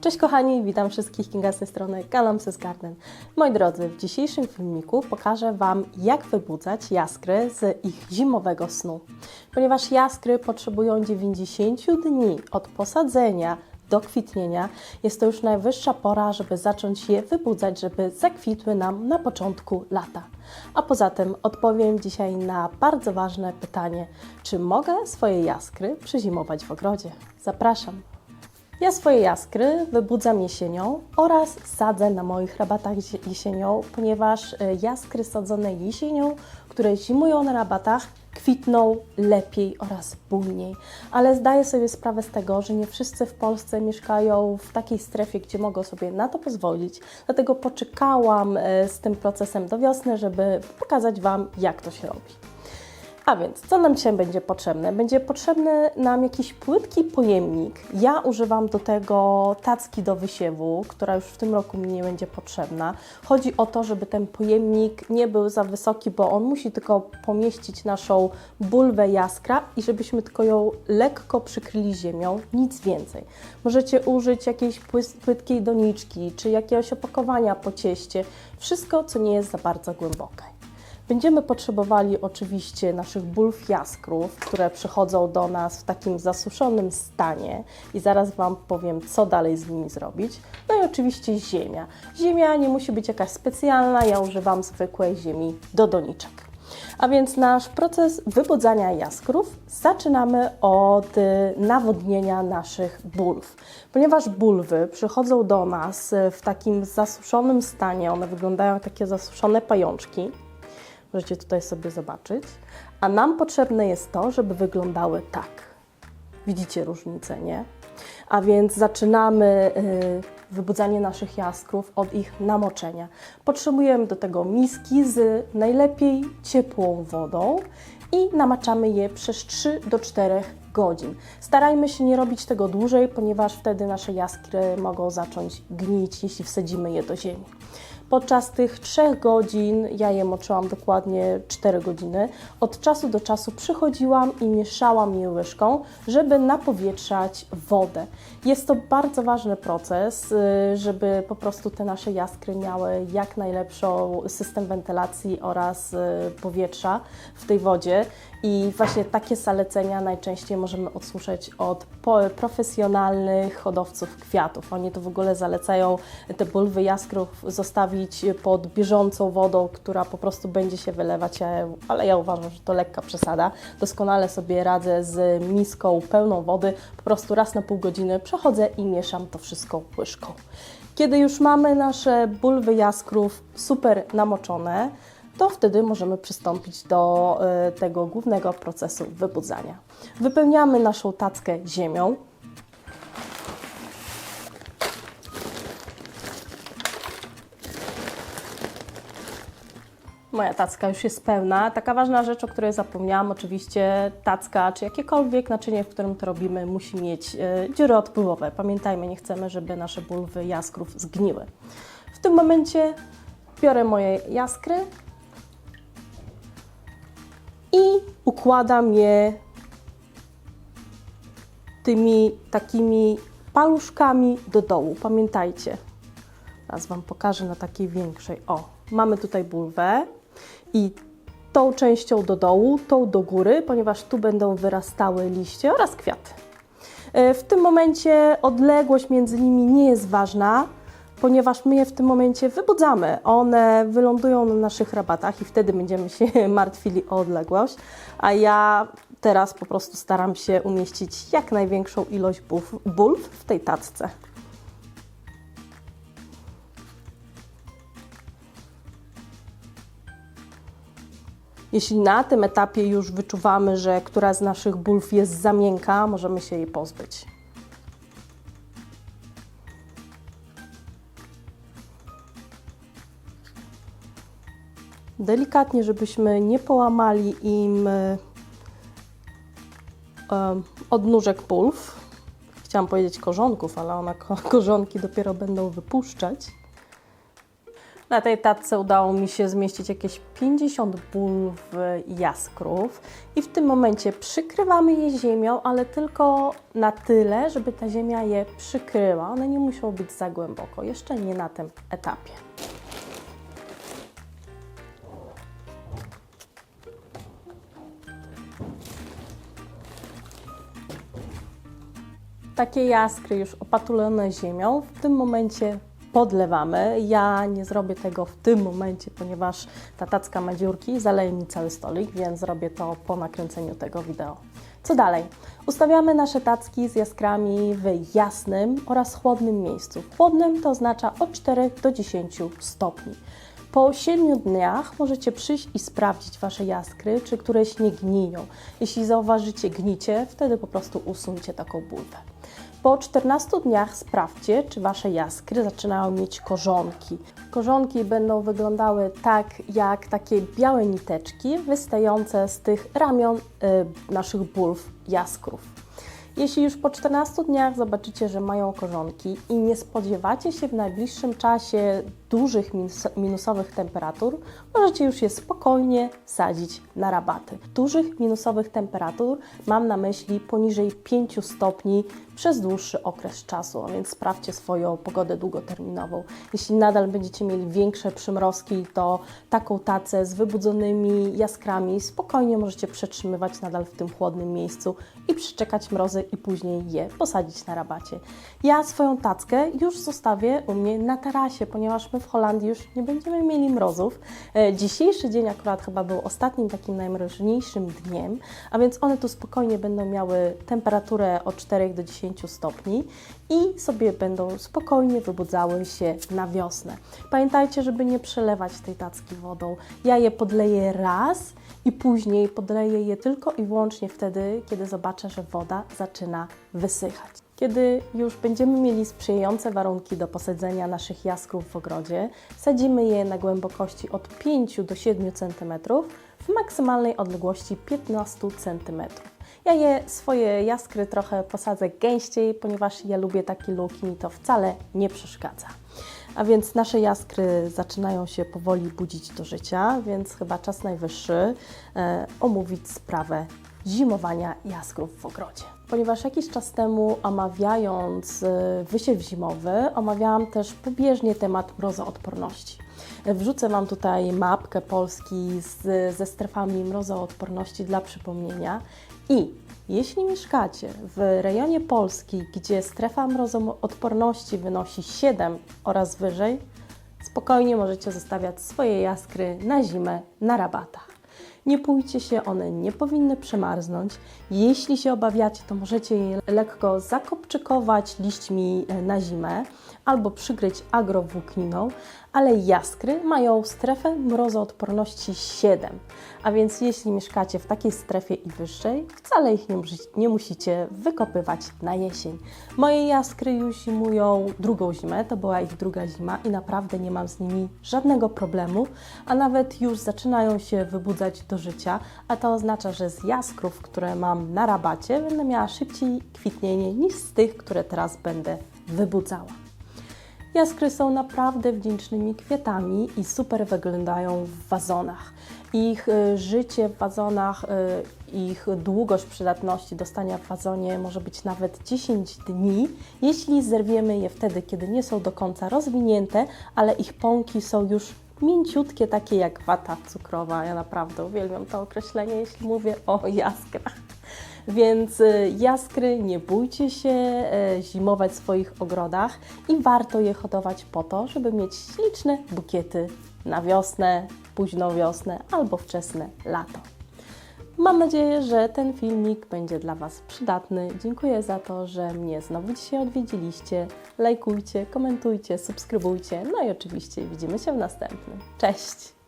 Cześć kochani, witam wszystkich Kinga z tej strony Galamsys Garden. Moi drodzy, w dzisiejszym filmiku pokażę Wam, jak wybudzać jaskry z ich zimowego snu. Ponieważ jaskry potrzebują 90 dni od posadzenia do kwitnienia, jest to już najwyższa pora, żeby zacząć je wybudzać, żeby zakwitły nam na początku lata. A poza tym odpowiem dzisiaj na bardzo ważne pytanie, czy mogę swoje jaskry przezimować w ogrodzie? Zapraszam. Ja swoje jaskry wybudzam jesienią oraz sadzę na moich rabatach jesienią, ponieważ e, jaskry sadzone jesienią, które zimują na rabatach, kwitną lepiej oraz bujniej. Ale zdaję sobie sprawę z tego, że nie wszyscy w Polsce mieszkają w takiej strefie, gdzie mogą sobie na to pozwolić. Dlatego poczekałam e, z tym procesem do wiosny, żeby pokazać Wam, jak to się robi. A więc, co nam dzisiaj będzie potrzebne? Będzie potrzebny nam jakiś płytki pojemnik. Ja używam do tego tacki do wysiewu, która już w tym roku mi nie będzie potrzebna. Chodzi o to, żeby ten pojemnik nie był za wysoki, bo on musi tylko pomieścić naszą bulwę jaskra i żebyśmy tylko ją lekko przykryli ziemią, nic więcej. Możecie użyć jakiejś płytkiej doniczki, czy jakiegoś opakowania po cieście. Wszystko, co nie jest za bardzo głębokie. Będziemy potrzebowali oczywiście naszych bulw jaskrów, które przychodzą do nas w takim zasuszonym stanie i zaraz Wam powiem, co dalej z nimi zrobić. No i oczywiście ziemia. Ziemia nie musi być jakaś specjalna, ja używam zwykłej ziemi do doniczek. A więc nasz proces wybudzania jaskrów zaczynamy od y, nawodnienia naszych bulw. Ponieważ bulwy przychodzą do nas y, w takim zasuszonym stanie, one wyglądają jak takie zasuszone pajączki, Możecie tutaj sobie zobaczyć. A nam potrzebne jest to, żeby wyglądały tak. Widzicie różnicę, nie? A więc zaczynamy y, wybudzanie naszych jaskrów od ich namoczenia. Potrzebujemy do tego miski z najlepiej ciepłą wodą i namaczamy je przez 3 do 4 godzin. Starajmy się nie robić tego dłużej, ponieważ wtedy nasze jaskry mogą zacząć gnić, jeśli wsadzimy je do ziemi. Podczas tych 3 godzin, ja je moczyłam dokładnie 4 godziny, od czasu do czasu przychodziłam i mieszałam je łyżką, żeby napowietrzać wodę. Jest to bardzo ważny proces, y, żeby po prostu te nasze jaskry miały jak najlepszą system wentylacji oraz y, powietrza w tej wodzie. I właśnie takie salecenia najczęściej możemy odsłyszeć od profesjonalnych hodowców kwiatów. Oni to w ogóle zalecają te bulwy jaskrów zostawić pod bieżącą wodą, która po prostu będzie się wylewać, ale ja uważam, że to lekka przesada. Doskonale sobie radzę z miską pełną wody, po prostu raz na pół godziny przechodzę i mieszam to wszystko łyżką. Kiedy już mamy nasze bulwy jaskrów super namoczone, to wtedy możemy przystąpić do y, tego głównego procesu wybudzania. Wypełniamy naszą tackę ziemią. Moja tacka już jest pełna. Taka ważna rzecz, o której zapomniałam, oczywiście tacka czy jakiekolwiek naczynie, w którym to robimy, musi mieć y, dziury odpływowe. Pamiętajmy, nie chcemy, żeby nasze bulwy jaskrów zgniły. W tym momencie biorę moje jaskry, i układam je tymi takimi paluszkami do dołu. Pamiętajcie, teraz Wam pokażę na takiej większej. O, mamy tutaj bulwę i tą częścią do dołu, tą do góry, ponieważ tu będą wyrastały liście oraz kwiaty. E, W tym momencie odległość między nimi nie jest ważna, ponieważ my je w tym momencie wybudzamy. One wylądują na naszych rabatach i wtedy będziemy się martwili o odległość. A ja teraz po prostu staram się umieścić jak największą ilość bulw, w tej tacce. Jeśli na tym etapie już wyczuwamy, że która z naszych bulw jest za miękka, możemy się jej pozbyć. Delikatnie, żebyśmy nie połamali im e, em, odnóżek bulw. Chciałam powiedzieć korzonków, ale one ko- korzonki dopiero będą wypuszczać. Na tej tacce udało mi się zmieścić jakieś 50 bulw jaskrów i w tym momencie przykrywamy je ziemią, ale tylko na tyle, żeby ta ziemia je przykryła. One nie muszą być za głęboko, jeszcze nie na tym etapie. Takie jaskry już opatulone ziemią w tym momencie podlewamy. Ja nie zrobię tego w tym momencie, ponieważ ta tacka ma dziurki, zaleje mi cały stolik, więc zrobię to po nakręceniu tego wideo. Co dalej? Ustawiamy nasze tacki z jaskrami w jasnym oraz chłodnym miejscu. Chłodnym to oznacza od 4 do 10 stopni. Po 7 dniach możecie przyjść i sprawdzić Wasze jaskry, czy któreś nie gniją. Jeśli zauważycie gnicie, wtedy po prostu usuńcie taką bulwę. Po 14 dniach sprawdźcie, czy Wasze jaskry zaczynają mieć korzonki. Korzonki będą wyglądały tak, jak takie białe niteczki wystające z tych ramion y, naszych bulw jaskrów. Jeśli już po 14 dniach zobaczycie, że mają korzonki i nie spodziewacie się w najbliższym czasie dużych minus minusowych temperatur, możecie już je spokojnie sadzić na rabaty. Dużych minusowych temperatur mam na myśli poniżej 5 stopni przez dłuższy okres czasu, a więc sprawdźcie swoją pogodę długoterminową. Jeśli nadal będziecie mieli większe przymrozki, to taką tacę z wybudzonymi jaskrami spokojnie możecie przetrzymywać nadal w tym chłodnym miejscu i przeczekać mrozy i później je posadzić na rabacie. Ja swoją tackę już zostawię u mnie na tarasie, ponieważ my w Holandii już nie będziemy mieli mrozów. E, Dzisiejszy dzień akurat chyba był ostatnim takim najmroźniejszym dniem, a więc one tu spokojnie będą miały temperaturę od 4 do 10 stopni i sobie będą spokojnie wybudzały się na wiosnę. Pamiętajcie, żeby nie przelewać tej tacki wodą. Ja je podleję raz i później podleję je tylko i wyłącznie wtedy, kiedy zobaczę, że woda zaczyna wysychać. Kiedy już będziemy mieli sprzyjające warunki do posadzenia naszych jaskrów w ogrodzie, sadzimy je na głębokości od 5 do 7 cm w maksymalnej odległości 15 cm. Ja je swoje jaskry trochę posadzę gęściej, ponieważ ja lubię taki look i mi to wcale nie przeszkadza. A więc nasze jaskry zaczynają się powoli budzić do życia, więc chyba czas najwyższy e, omówić sprawę zimowania jaskrów w ogrodzie. Ponieważ jakiś czas temu omawiając e, wysiew zimowy, omawiałam też pobieżnie temat mrozoodporności. Wrzucę Wam tutaj mapkę Polski z, ze strefami mrozoodporności dla przypomnienia i jeśli mieszkacie w rejonie Polski, gdzie strefa mrozoodporności wynosi 7 oraz wyżej, spokojnie możecie zostawiać swoje jaskry na zimę na rabatach. Nie bójcie się, one nie powinny przemarznąć. Jeśli się obawiacie, to możecie je lekko zakopczykować liśćmi e, na zimę albo przykryć agrowłókniną, ale jaskry mają strefę mrozoodporności 7, a więc jeśli mieszkacie w takiej strefie i wyższej, wcale ich nie, nie musicie wykopywać na jesień. Moje jaskry już zimują drugą zimę, to była ich druga zima i naprawdę nie mam z nimi żadnego problemu, a nawet już zaczynają się wybudzać do życia, a to oznacza, że z jaskrów, które mam na rabacie, będę miała szybciej kwitnienie niż z tych, które teraz będę wybudzała. Jaskry są naprawdę wdzięcznymi kwiatami i super wyglądają w wazonach. Ich y, życie w wazonach, y, ich długość przydatności do stania w wazonie może być nawet 10 dni, jeśli zerwiemy je wtedy, kiedy nie są do końca rozwinięte, ale ich pąki są już mięciutkie, takie jak wata cukrowa. Ja naprawdę uwielbiam to określenie, jeśli mówię o jaskrach. Więc y, jaskry, nie bójcie się e, zimować w swoich ogrodach i warto je hodować po to, żeby mieć śliczne bukiety na wiosnę, późną wiosnę albo wczesne lato. Mam nadzieję, że ten filmik będzie dla Was przydatny. Dziękuję za to, że mnie znowu dzisiaj odwiedziliście. Lajkujcie, komentujcie, subskrybujcie. No i oczywiście widzimy się w następnym. Cześć!